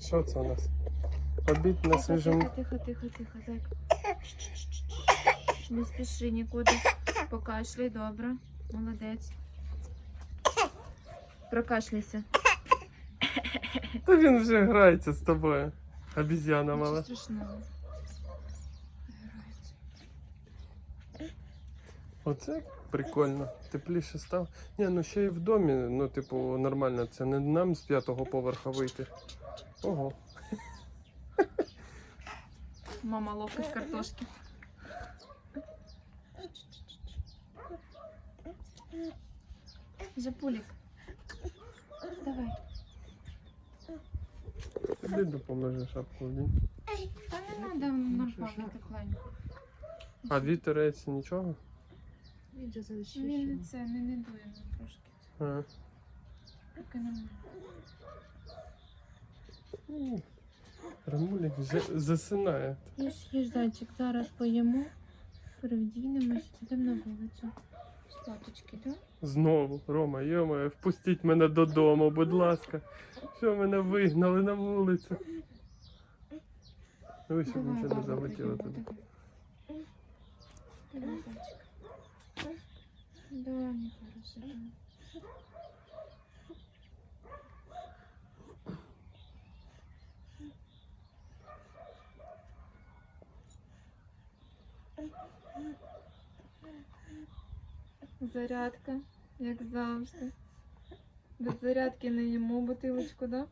Що це у нас? Обід на свіжому. тихо, тихо, тихо, тихо, зайка. Не спіши нікуди. Покашляй, добре. Молодець. Прокашляйся. Та він вже грається з тобою. Обіз'яна Нічого мала. страшного. Оце прикольно. Тепліше став. Ні, ну ще й в домі, ну, типу, нормально. Це не нам з п'ятого поверха вийти. Ого. Мама ловко з картошки. Жапулік. Давай. Тобі допоможе шапку вдінь. Та не треба нормально тепленько. А вітерець нічого? Він же залишив. Він не це, не, не дує трошки. А. Поки нормально. Рамулік вже засинає. Їж, їж, зайчик, зараз поїмо, перевдінемось, підемо на вулицю. Спаточки, так? Знову, Рома, йома, впустіть мене додому, будь ласка. Що мене вигнали на вулицю? Ви щоб нічого не залетіло туди. Давай, зайчик. Да, не хорошо. Зарядка, як завжди. Без зарядки не їмо бутилочку, да?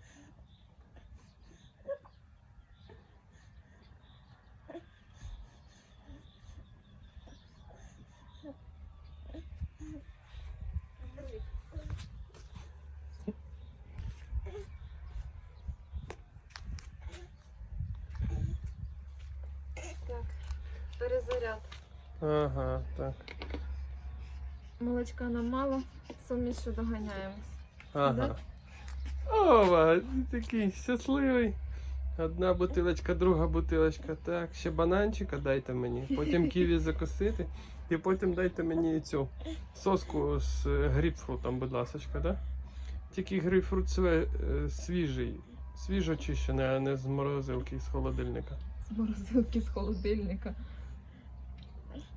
Так, перезаряд. Ага, так. Молочка нам мало, сумішу доганяємось. Ага. Ова, такий щасливий. Одна бутилочка, друга бутилочка. Так, ще бананчика дайте мені. Потім ківі закосити. І потім дайте мені цю соску з е, грейпфрутом, будь ласка, да? Тільки грейпфрут е, свіжий, свіжо чищений, а не з морозилки, з холодильника. З морозилки з холодильника.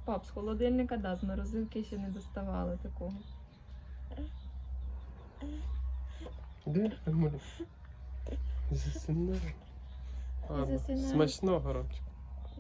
Пап, з холодильника, да, з морозилки ще не доставали такого. Де Рамулі? Засинає. Ладно. Смачного, Ромчик.